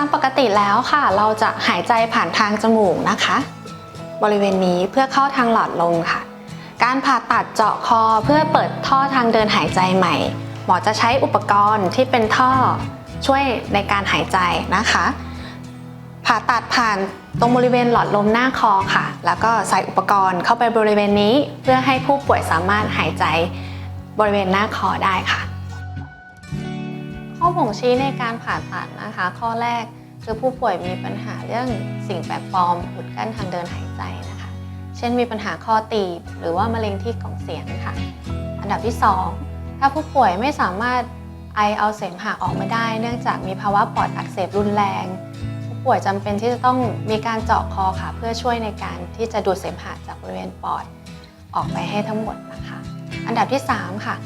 ตามปกติแล้วค่ะ เราจะหายใจผ่านทางจมูกนะคะ บริเวณนี้เพื่อเข้าทางหลอดลมค่ะ การผ่าตัดเจาะคอเพื่อเปิดท่อทางเดินหายใจใหม่ หมอจะใช้อุปกรณ์ที่เป็นท่อช่วยในการหายใจนะคะ ผ่าตัดผ่านตรงบริเวณหลอดลมหน้าคอค่ะ แล้วก็ใส่อุปกรณ์เข้าไปบริเวณนี้ เพื่อให้ผู้ป่วยสามารถหายใจบริเวณหน้าคอได้ค่ะข้อบ่งชี้ในการผ่าตัดนะคะ ข้อแรก คือผู้ป่วยมีปัญหาเรื่องสิ่งแปลกปลอมอุดกั้นทางเดินหายใจนะคะ เช่นมีปัญหาข้อตีบหรือว่ามะเร็งที่กล่องเสียงค่ะ อันดับที่ 2 ถ้าผู้ป่วยไม่สามารถไอเอาเสมหะออกมาได้ เนื่องจากมีภาวะปอดอักเสบรุนแรง ผู้ป่วยจำเป็นที่จะต้องมีการเจาะคอค่ะ เพื่อช่วยในการที่จะดูดเสมหะจากบริเวณปอดออกไปให้ทั้งหมดนะคะ อันดับที่ 3 ค่ะ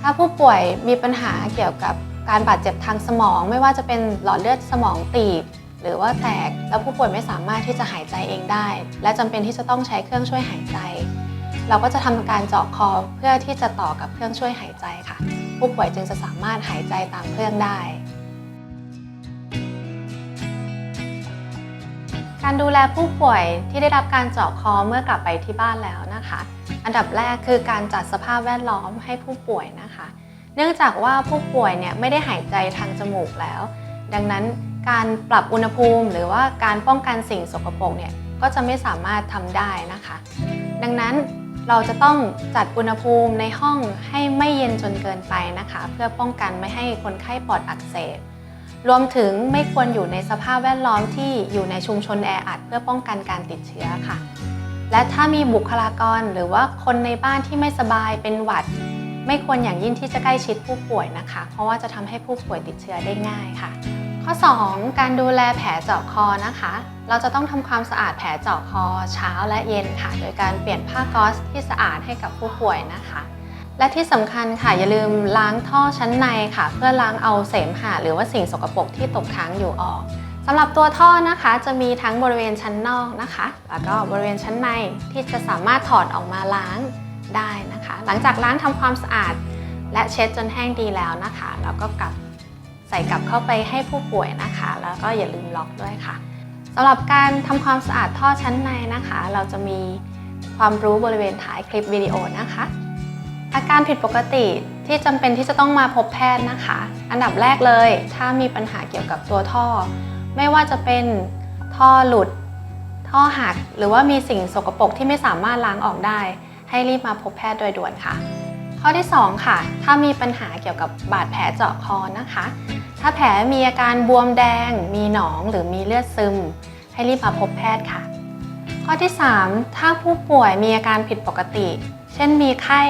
ถ้าผู้ป่วยมีปัญหาเกี่ยวกับการบาดเจ็บทางสมอง ไม่ว่าจะเป็นหลอดเลือดสมองตีบ หรือว่าแตกแล้วผู้ป่วยไม่สามารถที่จะหายใจเองได้ และจำเป็นที่จะต้องใช้เครื่องช่วยหายใจ เราก็จะทำการเจาะคอเพื่อที่จะต่อกับเครื่องช่วยหายใจค่ะ ผู้ป่วยจึงจะสามารถหายใจตามเครื่องได้ การดูแลผู้ป่วยที่ได้รับการเจาะคอเมื่อกลับไปที่บ้านแล้วนะคะ อันดับแรกคือการจัดสภาพแวดล้อมให้ผู้ป่วยนะคะ เนื่องจากว่าผู้ป่วยเนี่ยไม่ได้หายใจทางจมูกแล้ว ดังนั้นการปรับอุณหภูมิ หรือว่าการป้องกันสิ่งสกปรกเนี่ยก็จะไม่สามารถทำได้นะคะ ดังนั้นเราจะต้องจัดอุณหภูมิในห้องให้ไม่เย็นจนเกินไปนะคะ เพื่อป้องกันไม่ให้คนไข้ปอดอักเสบรวมถึงไม่ควรอยู่ในสภาพแวดล้อมที่อยู่ในชุมชนแออัดเพื่อป้องกันการติดเชื้อค่ะ และถ้ามีบุคลากรหรือว่าคนในบ้านที่ไม่สบายเป็นหวัด ไม่ควรอย่างยิ่งที่จะใกล้ชิดผู้ป่วยนะคะ เพราะว่าจะทำให้ผู้ป่วยติดเชื้อได้ง่ายค่ะ ข้อ 2 การดูแลแผลเจาะคอนะคะ เราจะต้องทำความสะอาดแผลเจาะคอเช้าและเย็นค่ะ โดยการเปลี่ยนผ้าก๊อซที่สะอาดให้กับผู้ป่วยนะคะ และที่สำคัญค่ะอย่าลืมล้างท่อชั้นในค่ะ เพื่อล้างเอาเสมหะหรือว่าสิ่งสกปรกที่ตกค้างอยู่ออกสำหรับตัวท่อนะคะจะมีทั้งบริเวณชั้นนอกนะคะ แล้วก็บริเวณชั้นในที่จะสามารถถอดออกมาล้างได้นะคะ หลังจากล้างทำความสะอาด และเช็ดจนแห้งดีแล้วนะคะแล้วก็กลับ ใส่กลับเข้าไปให้ผู้ป่วยนะคะ แล้วก็อย่าลืมล็อกด้วยค่ะสำหรับการทำความสะอาดท่อชั้นในนะคะ เราจะมีความรู้บริเวณท้ายคลิปวิดีโอนะคะ อาการผิดปกติที่จำเป็นที่จะต้องมาพบแพทย์นะคะ อันดับแรกเลย ถ้ามีปัญหาเกี่ยวกับตัวท่อ ไม่ว่าจะเป็นท่อหลุด ท่อหัก หรือว่ามีสิ่งสกปรกที่ไม่สามารถล้างออกได้ ให้รีบมาพบแพทย์โดยด่วนค่ะ ข้อที่ 2 ค่ะ ถ้ามีปัญหาเกี่ยวกับบาดแผลเจาะคอนะคะ ถ้าแผลมีอาการบวมแดง มีหนองหรือมีเลือดซึม ให้รีบมาพบแพทย์ค่ะ ข้อที่ 3 ถ้าผู้ป่วยมีอาการผิดปกติ เช่นมีไข้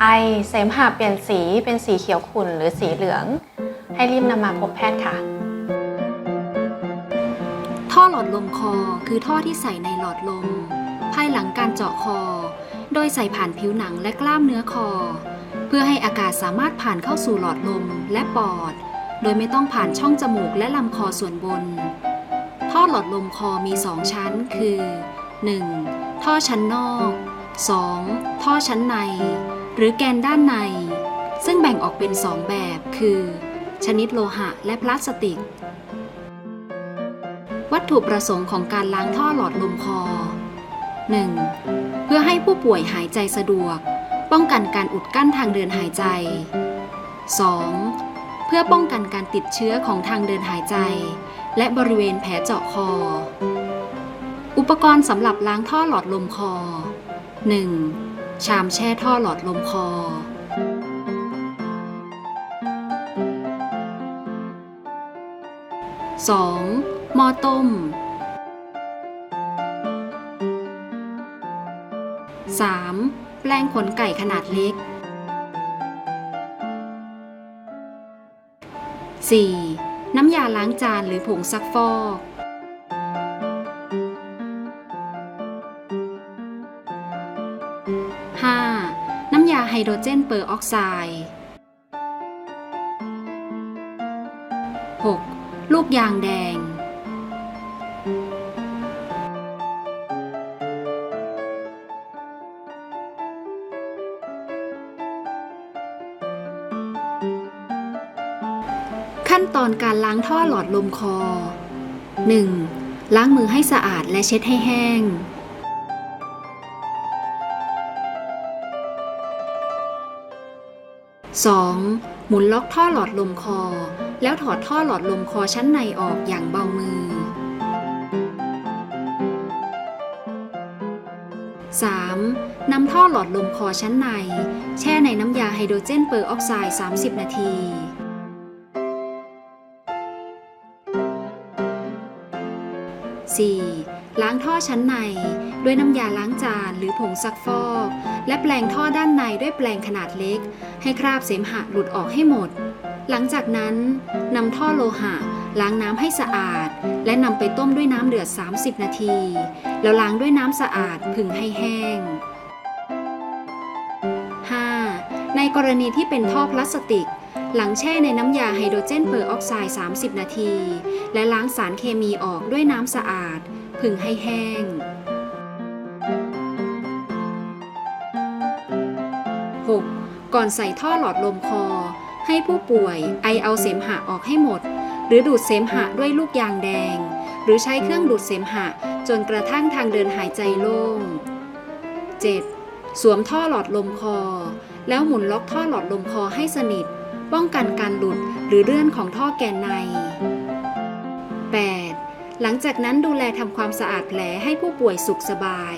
ไอ เสมหะเปลี่ยนสีเป็นสีเขียวขุ่นหรือสีเหลือง ให้รีบนำมาพบแพทย์ค่ะท่อหลอดลมคอคือท่อที่ใส่ในหลอดลม ภายหลังการเจาะคอ โดยใส่ผ่านผิวหนังและกล้ามเนื้อคอ เพื่อให้อากาศสามารถผ่านเข้าสู่หลอดลมและปอด โดยไม่ต้องผ่านช่องจมูกและลำคอส่วนบน ท่อหลอดลมคอมี 2 ชั้นคือ 1. ท่อชั้นนอก 2. ท่อชั้นใน หรือแกนด้านใน ซึ่งแบ่งออกเป็น 2 แบบคือ ชนิดโลหะและพลาสติก วัตถุประสงค์ของการล้างท่อหลอดลมคอ 1. เพื่อให้ผู้ป่วยหายใจสะดวก ป้องกันการอุดกั้นทางเดินหายใจ 2. เพื่อป้องกันการติดเชื้อของทางเดินหายใจ และบริเวณแผลเจาะคอ อุปกรณ์สำหรับล้างท่อหลอดลมคอ 1. ชามแช่ท่อหลอดลมคอ 2. หม้อต้ม 3. แปลงขนไก่ขนาดเล็ก 4. น้ำยาล้างจานหรือผงซักฟอก 5. น้ำยาไฮโดรเจนเปอร์ออกไซด์ 6. ลูกยางแดง ขั้นตอนการล้างท่อหลอดลมคอ 1. ล้างมือให้สะอาดและเช็ดให้แห้ง 2. หมุนล็อกท่อหลอดลมคอ แล้วถอดท่อหลอดลมคอชั้นในออกอย่างเบามือ 3. นำท่อหลอดลมคอชั้นใน แช่ในน้ำยาไฮโดรเจนเปอร์ออกไซด์ 30 นาที 4. ล้างท่อชั้นใน ด้วยน้ำยาล้างจานหรือผงซักฟอก และแปลงท่อด้านในด้วยแปลงขนาดเล็ก ให้คราบเสมหะหลุดออกให้หมด หลังจากนั้นนำท่อโลหะ ล้างน้ำให้สะอาด และนำไปต้มด้วยน้ำเดือด 30 นาที แล้วล้างด้วยน้ำสะอาดผึ่งให้แห้ง 5. ในกรณีที่เป็นท่อพลาสติก หลังแช่ในน้ำยาไฮโดรเจนเปอร์ออกไซด์ 30 นาที และล้างสารเคมีออกด้วยน้ำสะอาด ผึ่งให้แห้ง 6. ก่อนใส่ท่อหลอดลมคอ ให้ผู้ป่วยไอเอาเสมหะออกให้หมด หรือดูดเสมหะด้วยลูกยางแดง หรือใช้เครื่องดูดเสมหะ จนกระทั่งทางเดินหายใจโล่ง 7. สวมท่อหลอดลมคอ แล้วหมุนล็อกท่อหลอดลมคอให้สนิท ป้องกันการหลุดหรือเลื่อนของท่อแกนใน 8. หลังจากนั้นดูแลทำความสะอาดแผลให้ผู้ป่วยสุขสบาย